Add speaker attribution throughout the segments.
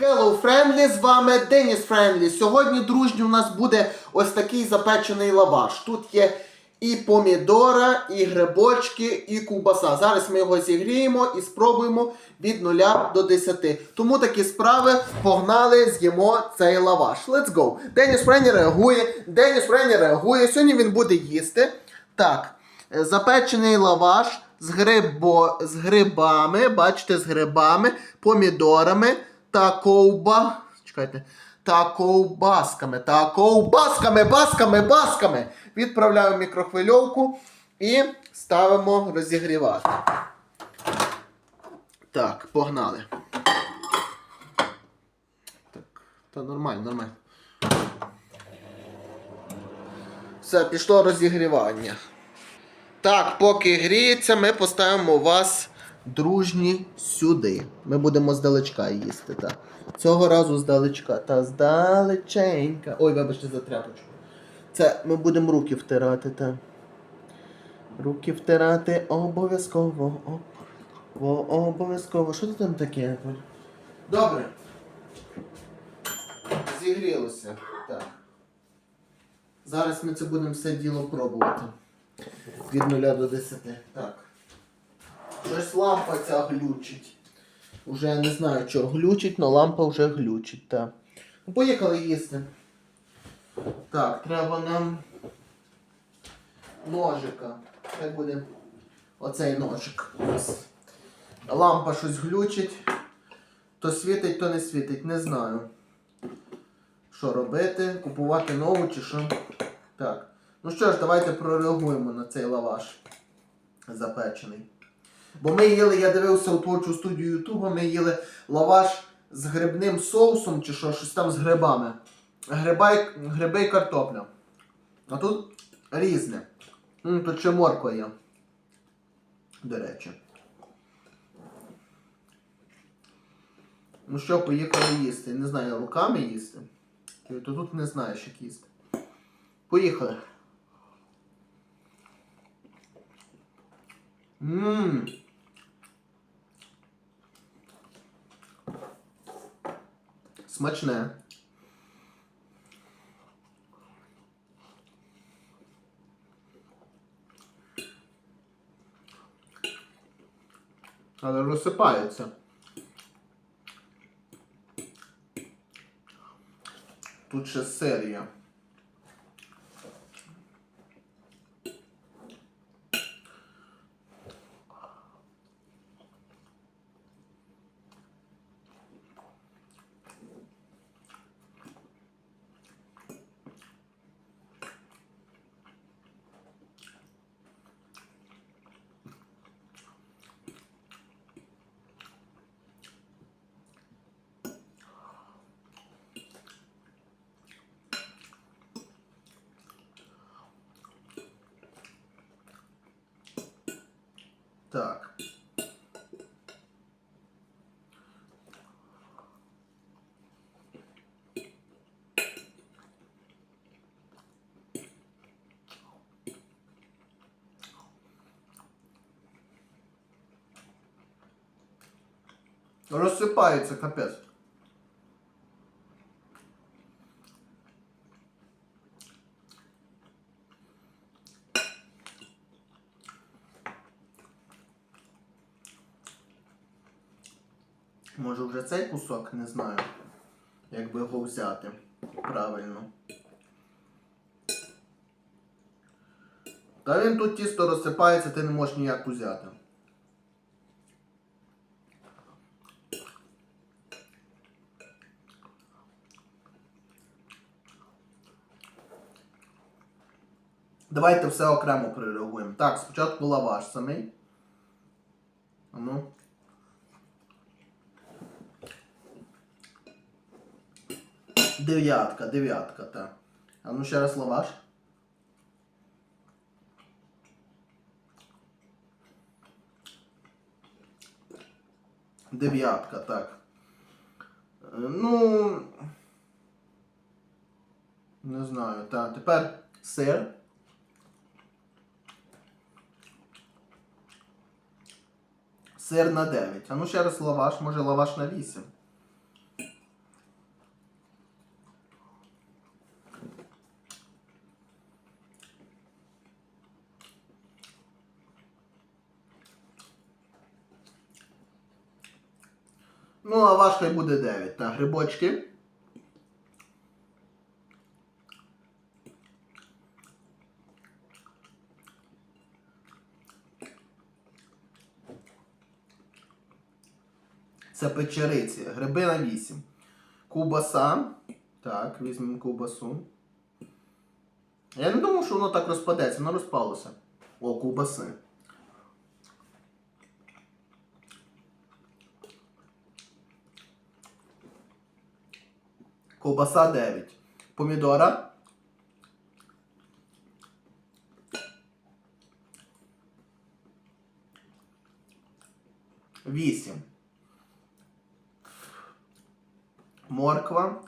Speaker 1: Hello, Friendly, з вами Деніс Френдлі. Сьогодні, дружні, у нас буде ось такий запечений лаваш. Тут є і помідора, і грибочки, і ковбаса. Зараз ми його зігріємо і спробуємо від 0 до 10. Тому такі справи погнали, з'їмо цей лаваш. Let's go. Деніс Френдлі реагує. Деніс Френдлі реагує. Сьогодні він буде їсти. Так, е, запечений лаваш з, грибо, з грибами, бачите, з грибами, помідорами та ковба. Чекайте. Та ковбасками, та ковбасками, басками, басками. Відправляємо мікрохвильовку і ставимо розігрівати. Так, погнали. Так, та нормально, нормально. Все, пішло розігрівання. Так, поки гріється, ми поставимо вас дружні сюди. Ми будемо здалечка їсти. Так. Цього разу здалечка. Та здалеченька. Ой, вибачте за тряпочку. Це ми будемо руки втирати, так. Руки втирати обов'язково. Обов'язково. Що це там таке? Добре. Зігрілося. Так. Зараз ми це будемо все діло пробувати. Від 0 до 10. Так. Щось лампа ця глючить. Уже я не знаю, що глючить, але лампа вже глючить, так. Ну, поїхали їсти. Так, треба нам ножика. Хай буде оцей ножик. Лампа щось глючить. То світить, то не світить, не знаю. Що робити? Купувати нову чи що? Так. Ну що ж, давайте прореагуємо на цей лаваш запечений. Бо ми їли, я дивився у творчу студію Ютуба, ми їли лаваш з грибним соусом чи що, щось там з грибами. Гриба гриби і картопля. А тут різне. Тут ще морква є. До речі. Ну що, поїхали їсти. Не знаю, руками їсти. То тут не знаєш, як їсти. Поїхали. Ммм. Смачне. Але розсипається. Тут ще сир Так. Розсипається капець. Може вже цей кусок, не знаю, як би його взяти правильно. Та він тут тісто розсипається, ти не можеш ніяк взяти. Давайте все окремо перереагуємо. Так, спочатку лаваш самий. Ну. Дев'ятка, дев'ятка, так. А ну ще раз лаваш. Дев'ятка, так. Е, Ну. Не знаю, так. Тепер сир. Сир на 9. А ну ще раз лаваш, може лаваш на 8. Ну, лаваш хай буде 9. Так, грибочки. Це печериці. Гриби на 8. Кубаса. Так, візьмемо ковбасу. Я не думав, що воно так розпадеться, воно розпалося. О, ковбаси. Ковбаса 9. Помідора. Вісім. Морква.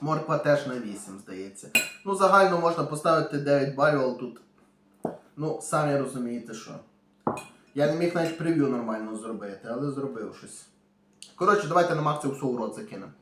Speaker 1: Морква теж на 8, здається. Ну, загально можна поставити 9 балів, але тут. Ну, самі розумієте, що. Я не міг навіть прев'ю нормально зробити, але зробив щось. Коротше, давайте на Максі рот закинемо.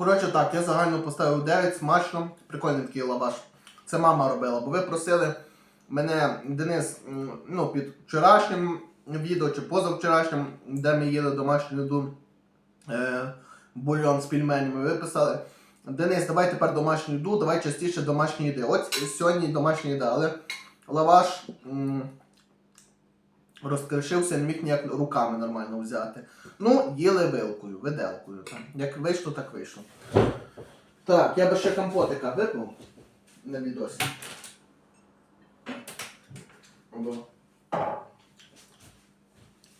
Speaker 1: Коротше так, я загально поставив 9, смачно, прикольний такий лаваш. Це мама робила, бо ви просили мене, Денис, ну, під вчорашнім відео чи позавчорашнім, де ми їли домашню їду, е, бульйон з пельменями, ви писали. Денис, давай тепер домашню їду, давай частіше домашні їди. От сьогодні домашня їда, але лаваш м, розкришився, не міг ніяк руками нормально взяти. Ну, їли вилкою, виделкою. Так. Як вийшло, так вийшло. Так, я би ще компотика випив на відосі. Бо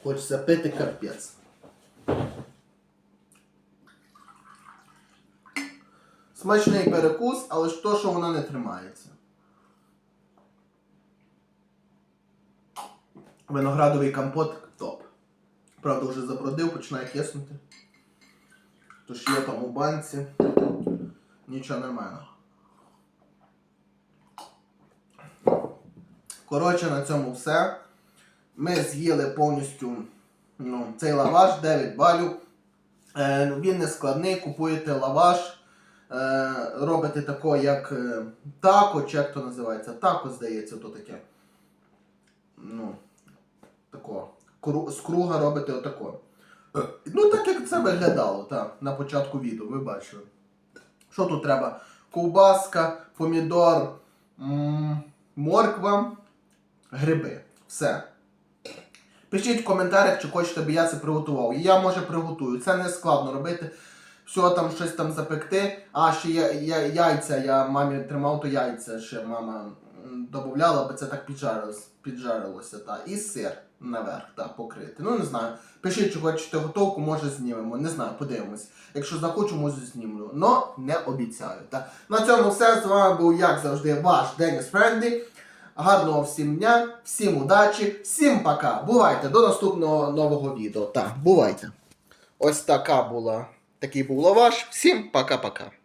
Speaker 1: Хочеться пити капець. Смачний перекус, але ж то, що вона не тримається. Виноградовий компот топ. Правда, вже забродив, починає киснути. Тож є там у банці. Нічого нормально. Коротше, на цьому все. Ми з'їли повністю ну, цей лаваш 9 балів. Е, він не складний, купуєте лаваш, е, робите тако, як е, тако, чи як то називається? Тако, здається, то таке. Ну, з круга робите отако. Ну, так як це виглядало, так, на початку відео, ви бачили. Що тут треба? Ковбаска, помідор, морква, гриби. Все. Пишіть в коментарях, чи хочете, аби я це приготував. І я може приготую. Це не складно робити. Все там щось там запекти. А ще я, я, яйця, я мамі тримав, то яйця ще мама додавала, бо це так піджарилось, піджарилося. Та. І сир наверх та, покрити. Ну не знаю. Пишіть, чи хочете готовку, може знімемо. Не знаю, подивимось. Якщо захочу, може знімлю. Но не обіцяю. Та. На цьому все. З вами був, як завжди, ваш Деніс Френді. Гарного всім дня, всім удачі, всім пока. Бувайте до наступного нового відео. Так, бувайте. Ось така була. Такий був лаваш. Всім пока-пока.